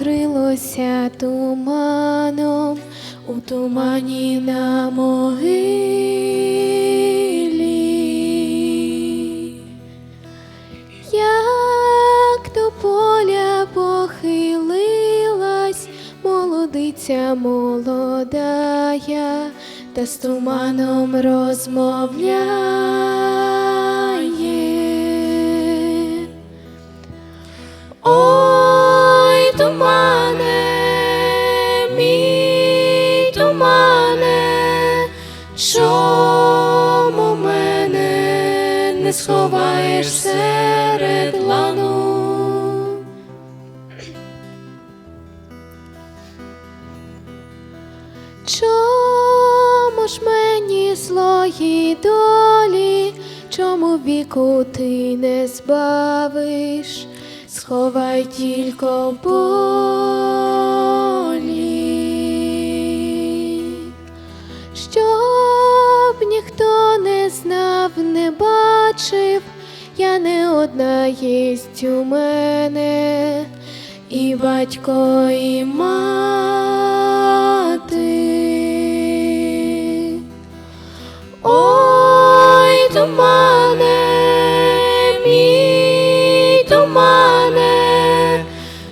вкрилося туманом у тумані на могилі. Як до поля похилилась молодиця молодая, та з туманом розмовляє. Не сховаєш серед лану? Чому ж мені злої долі, чому віку ти не збавиш, сховай тільки в бачив, я не одна єсть у мене, і батько, і мати. Ой, тумане, мій тумане,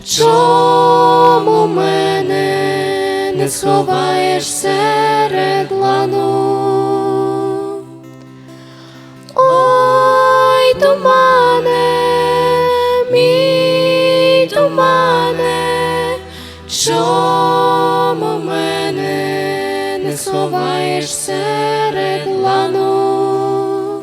чому мене не сховаєш серед чому мене не сховаєш серед лану?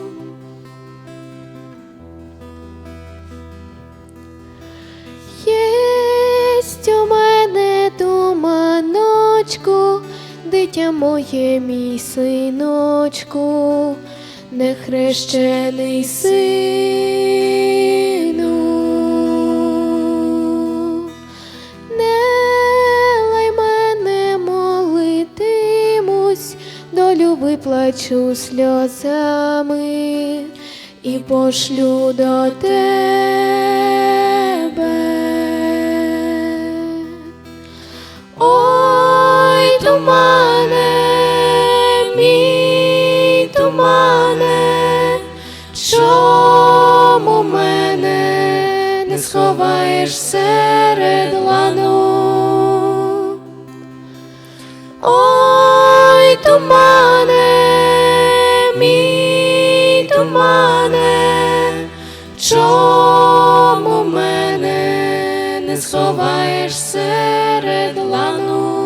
Єсть у мене туманочку, дитя моє, мій синочку, нехрещений сину. Молитимусь, долю виплачу сльозами і пошлю до тебе. Ой, тумане, мій тумане, чому мене не сховаєш сховаєш серед лану?